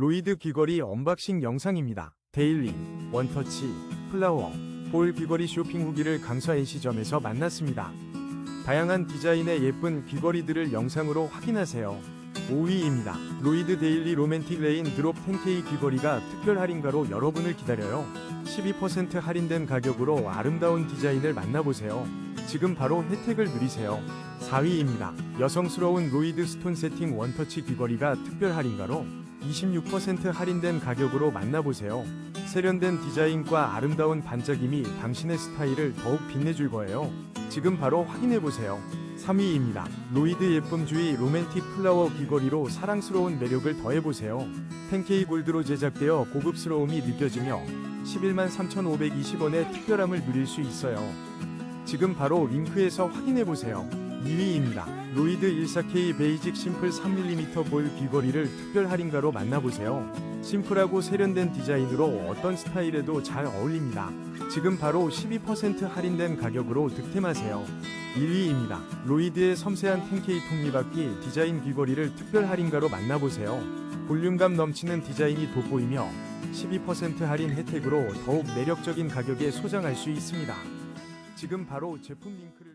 로이드 귀걸이 언박싱 영상입니다. 데일리, 원터치, 플라워, 볼 귀걸이 쇼핑 후기를 강서 NC점에서 만났습니다. 다양한 디자인의 예쁜 귀걸이들을 영상으로 확인하세요. 5위입니다. 로이드 데일리 로맨틱 레인 드롭 10K 귀걸이가 특별 할인가로 여러분을 기다려요. 12% 할인된 가격으로 아름다운 디자인을 만나보세요. 지금 바로 혜택을 누리세요. 4위입니다. 여성스러운 로이드 스톤 세팅 원터치 귀걸이가 특별 할인가로 26% 할인된 가격으로 만나보세요. 세련된 디자인과 아름다운 반짝임이 당신의 스타일을 더욱 빛내줄 거예요. 지금 바로 확인해보세요. 3위입니다. 로이드 예쁨주의 로맨틱 플라워 귀걸이로 사랑스러운 매력을 더해보세요. 10K 골드로 제작되어 고급스러움이 느껴지며 11만 3,520원의 특별함을 누릴 수 있어요. 지금 바로 링크에서 확인해보세요. 2위입니다. 로이드 14K 베이직 심플 3mm 볼 귀걸이를 특별 할인가로 만나보세요. 심플하고 세련된 디자인으로 어떤 스타일에도 잘 어울립니다. 지금 바로 12% 할인된 가격으로 득템하세요. 1위입니다. 로이드의 섬세한 10K 톱니바퀴 디자인 귀걸이를 특별 할인가로 만나보세요. 볼륨감 넘치는 디자인이 돋보이며 12% 할인 혜택으로 더욱 매력적인 가격에 소장할 수 있습니다. 지금 바로 제품 링크를